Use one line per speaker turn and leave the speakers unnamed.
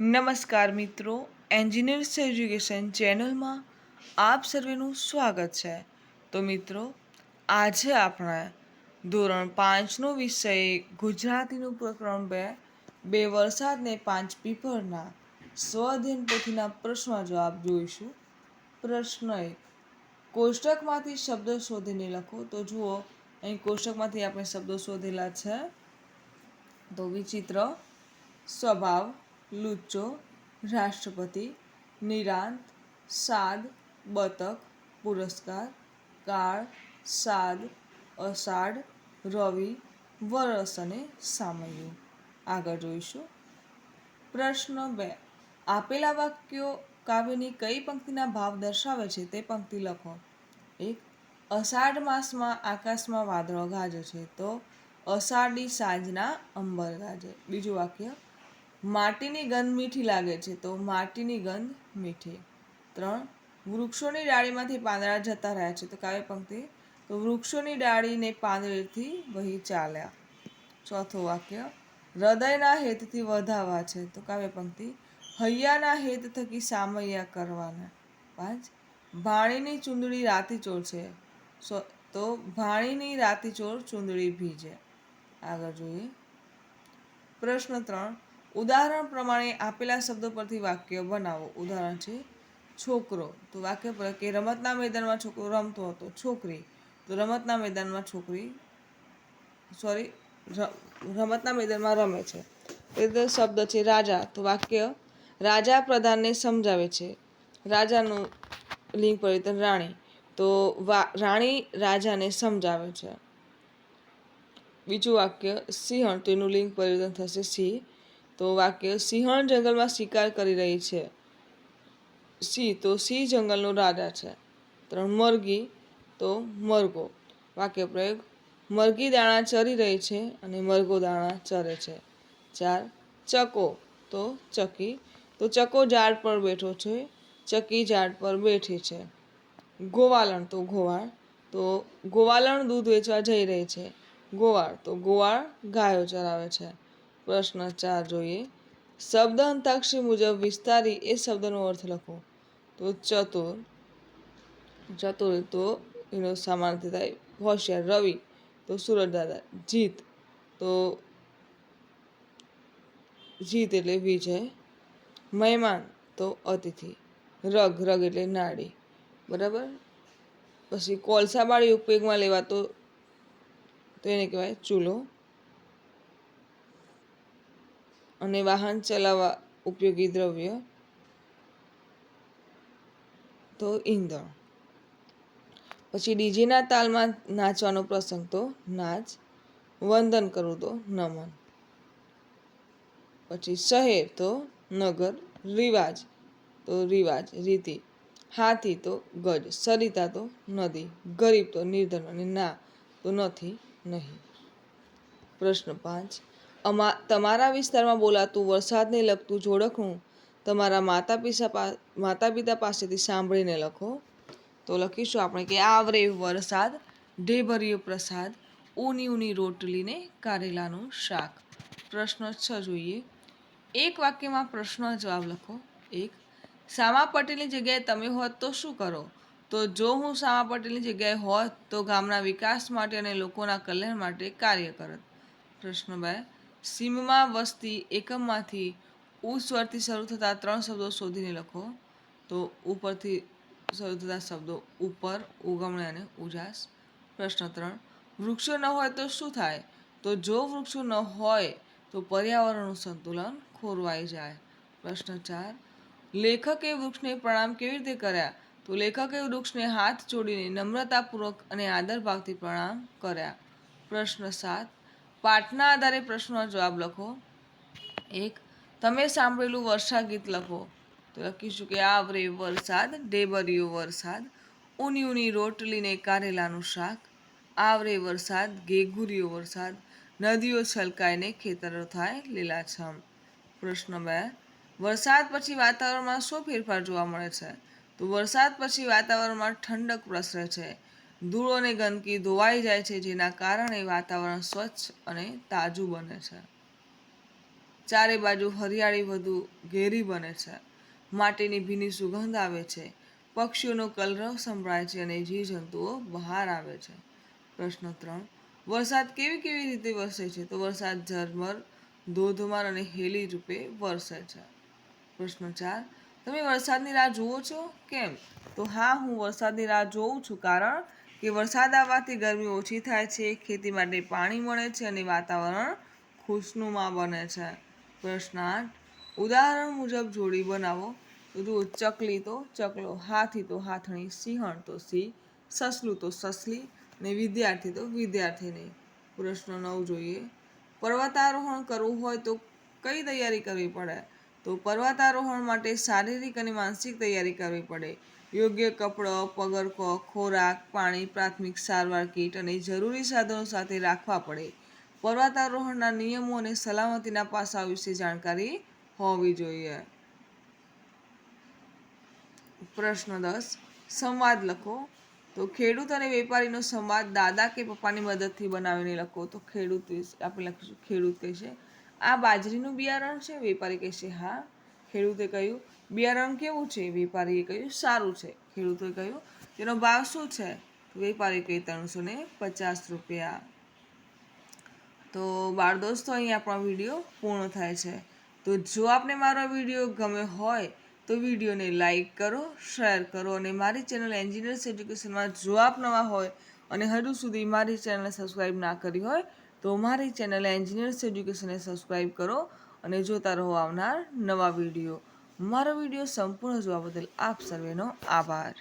નમસ્કાર મિત્રો, engineers education ચેનલમાં આપ સર્વેનું સ્વાગત છે. તો મિત્રો, આજે આપણે ધોરણ પાંચનો વિષય ગુજરાતીનું પ્રકરણ બે બે વરસાદને પાંચ પીપળના સ્વઅધ્યયન પોથીના પ્રશ્નો જવાબ જોઈશું. પ્રશ્ન એક, કોષ્ટકમાંથી શબ્દો શોધીને લખો. તો જુઓ, અહીં કોષ્ટકમાંથી આપણે શબ્દો શોધેલા છે. તો વિચિત્ર સ્વભાવ લુચ્ચો, રાષ્ટ્રપતિ, નિરાંત, સાદ, બતક, પુરસ્કાર, કાળ, સાદ, અષાઢ, રવિ, વરસ અને સામયું. આગળ જોઈશું. પ્રશ્ન બે. આપેલા વાક્યો કાવ્યની કઈ પંક્તિના ભાવ દર્શાવે છે તે પંક્તિ લખો. એક. અષાઢ માસમાં આકાશમાં વાદળો ગાજે છે તો અષાઢી સાંજના અંબર ગાજે. બીજું વાક્ય. માટીની ગંધ મીઠી લાગે છે, તો માટીની ગંધ મીઠી. ત્રણ, વૃક્ષોની ડાળીમાંથી પાંદડા જતા રહ્યા છે, તો કાવ્ય પંક્તિ, તો વૃક્ષોની ડાળીને પાંદડેથી વહી ચાલ્યા. ચોથું વાક્ય, હૃદયના હેતથી વધાવા છે, તો કાવ્ય પંક્તિ, હૈયાના હેત થકી સામૈયા કરવાના. પાંચ, ભાણીની ચૂંદડી રાતીચોર છે, સો, તો ભાણીની રાતીચોર ચૂંદડી ભીજે. આગળ જોઈએ. પ્રશ્ન ત્રણ ઉદાહરણ પ્રમાણે આપેલા શબ્દો પરથી વાક્ય બનાવો. ઉદાહરણ છે, છોકરો. તો વાક્ય પર કે રમતના મેદાનમાં છોકરો રમતો હતો, છોકરી. તો રમતના મેદાનમાં છોકરી સોરી રમતના મેદાનમાં રમે છે. એ શબ્દ છે, રાજા. તો વાક્ય, રાજા પ્રધાનને સમજાવે છે. રાજાનું લિંગ પરિવર્તન રાણી. તો રાણી રાજાને સમજાવે છે. બીજું વાક્ય, સિંહણ. તેનું લિંગ પરિવર્તન થશે સિંહ તો વાક્ય સિંહણ જંગલમાં શિકાર કરી રહી છે. સિંહ તો સિંહ જંગલનો રાજા છે. ત્રણ મરઘી તો મરઘો. વાક્ય પ્રયોગ, મરઘી દાણા ચરી રહી છે અને મરઘો દાણા ચરે છે. ચાર, ચકો તો ચકી, તો ચકો ઝાડ પર બેઠો છે, ચકી ઝાડ પર બેઠી છે. ગોવાલણ તો ગોવાળ, તો ગોવાલણ દૂધ વેચવા જઈ રહી છે. ગોવાળ તો ગોવાળ ગાયો ચરાવે છે. પ્રશ્ન ચાર જોઈએ. શબ્દ અંતાક્ષરી મુજબ વિસ્તારી એ શબ્દનો અર્થ લખો. તો ચતુર ચતુર તો એનો સામાન્ય થાય. હોશિયાર, રવિ તો સુરત દાદા. જીત તો જીત એટલે વિજય. મહેમાન તો અતિથિ. રગ રગ એટલે નાડી. બરાબર? પછી કોલસાબાળી ઉપયોગમાં લેવાતો તો એને કહેવાય ચૂલો. અને વાહન ચલાવવા ઉપયોગી દ્રવ્ય તો ઈંધણ પછી ડીજેના તાલમાં નાચવાનો પ્રસંગ તો નાચ, વંદન કરવું તો નમન. પછી શહેર તો નગર, રિવાજ તો રિવાજ, રીતિ, હાથી તો ગજ, સરિતા તો નદી, ગરીબ તો નિર્ધન અને ના તો નથી નહીં. પ્રશ્ન પાંચ અમા, તમારા વિસ્તારમાં બોલાતું વરસાદને લગતું જોડકણું તમારા માતા પિતા માતા પિતા પાસેથી સાંભળીને લખો. તો લખીશું આપણે કે આવરે વરસાદ ઢેભર્યો પ્રસાદ, ઊની ઊની રોટલીને કારેલાનું શાક. પ્રશ્ન છ જોઈએ. એક વાક્યમાં પ્રશ્ન જવાબ લખો. એક, સામા પટેલની જગ્યાએ તમે હોત તો શું કરો? તો જો હું સામા પટેલની જગ્યાએ હોત તો ગામના વિકાસ માટે અને લોકોના કલ્યાણ માટે કાર્ય કરત. પ્રશ્ન બે સીમમાં વસતી એકમમાંથી ઉ સ્વરથી શરૂ થતા ત્રણ શબ્દો શોધીને લખો. તો ઉપરથી શરૂ થતા શબ્દો ઉપર, ઉગમણે અને ઉજાસ. પ્રશ્ન ત્રણ, વૃક્ષો ન હોય તો શું થાય? તો જો વૃક્ષો ન હોય તો પર્યાવરણનું સંતુલન ખોરવાઈ જાય. પ્રશ્ન ચાર, લેખકે વૃક્ષને પ્રણામ કેવી રીતે કર્યા? તો લેખકે વૃક્ષને હાથ જોડીને નમ્રતાપૂર્વક અને આદરભાવથી પ્રણામ કર્યા. પ્રશ્ન સાત પાઠના આધારે પ્રશ્નનો જવાબ લખો. એક, તમે સાંભળેલું વર્ષા ગીત લખો. તો લખીશું કે, આવરે વરસાદ, ડેબરિયો વરસાદ ઊની ઊની રોટલીને કારેલાનું શાક, આવરે વરસાદ ગેગુરિયો વરસાદ, નદીઓ છલકાઈને ખેતરો થાય લીલાછમ. પ્રશ્ન બે, વરસાદ પછી વાતાવરણમાં શું ફેરફાર જોવા મળે છે? તો વરસાદ પછી વાતાવરણમાં ઠંડક પ્રસરે છે. ધૂળ અને ગંદકી ધોવાઈ જાય છે, જેના કારણે વાતાવરણ સ્વચ્છ અને તાજું બને છે. ચારે બાજુ હરિયાળી વધુ ઘેરી બને છે. માટીની ભીની સુગંધ આવે છે. પક્ષીઓનો કલરવ સંભળાય છે અને જીવજંતુઓ બહાર આવે છે. પ્રશ્ન ત્રણ. વરસાદ કેવી કેવી રીતે વરસે છે? તો વરસાદ ઝરમર, ધોધમાર અને હેલી રૂપે વરસે છે. પ્રશ્ન ચાર. તમે વરસાદની રાહ જુઓ છો? કેમ? તો હા, હું વરસાદની રાહ જોઉં છું કારણ કે વરસાદ આવવાથી ગરમી ઓછી થાય છે ખેતી માટે પાણી મળે છે અને વાતાવરણ ખુશનુમા બને છે. પ્રશ્ન આઠ ઉદાહરણ મુજબ જોડી બનાવો. જુઓ ચકલી તો ચકલો, હાથી તો હાથણી, સિંહણ તો સિંહ, સસલું તો સસલી ને વિદ્યાર્થી તો વિદ્યાર્થીની પ્રશ્ન નવ જોઈએ. પર્વતારોહણ કરવું હોય તો કઈ તૈયારી કરવી પડે? તો પર્વતારોહણ માટે શારીરિક અને માનસિક તૈયારી કરવી પડે. યોગ્ય કપડો, પગરખો, ખોરાક, પાણી, પ્રાથમિક સારવાર કીટ અને જરૂરી સાધનો સાથે રાખવા પડે. પર્વતારોહણના નિયમો અને સલામતીના પાસાઓ વિશે જાણકારી હોવી જોઈએ. પ્રશ્ન દસ, સંવાદ લખો. તો ખેડૂત અને વેપારીનો સંવાદ દાદા કે પપ્પાની મદદથી બનાવીને લખો. તો ખેડૂત આપણે લખીશું, ખેડૂત કહેશે આ બાજરીનું બિયારણ છે? વેપારી કહેશે હા. ખેડૂતે કહ્યું બિયારણ કેવું છે? વેપારીએ કહ્યું, સારું છે. ખેડૂતે કહ્યું, તેનો ભાવ શું છે? વેપારી કહે ત્રણસો ને પચાસ રૂપિયા. તો બાળ દોસ્તો અહીં આપણો વીડિયો પૂર્ણ થાય છે. તો જો આપને મારો વીડિયો ગમે હોય, તો વિડીયોને લાઈક કરો, શેર કરો અને મારી ચેનલ એન્જિનિયર્સ એજ્યુકેશનમાં જો આપ નવા હોય અને હજુ સુધી મારી ચેનલને સબસ્ક્રાઈબ ના કરી હોય તો મારી ચેનલ એન્જિનિયર્સ એજ્યુકેશનને સબસ્ક્રાઈબ કરો અને જોતા રહો આવનાર નવા વીડિયો. મારો વીડિયો સંપૂર્ણ જોવા બદલ આપ સર્વેનો આભાર.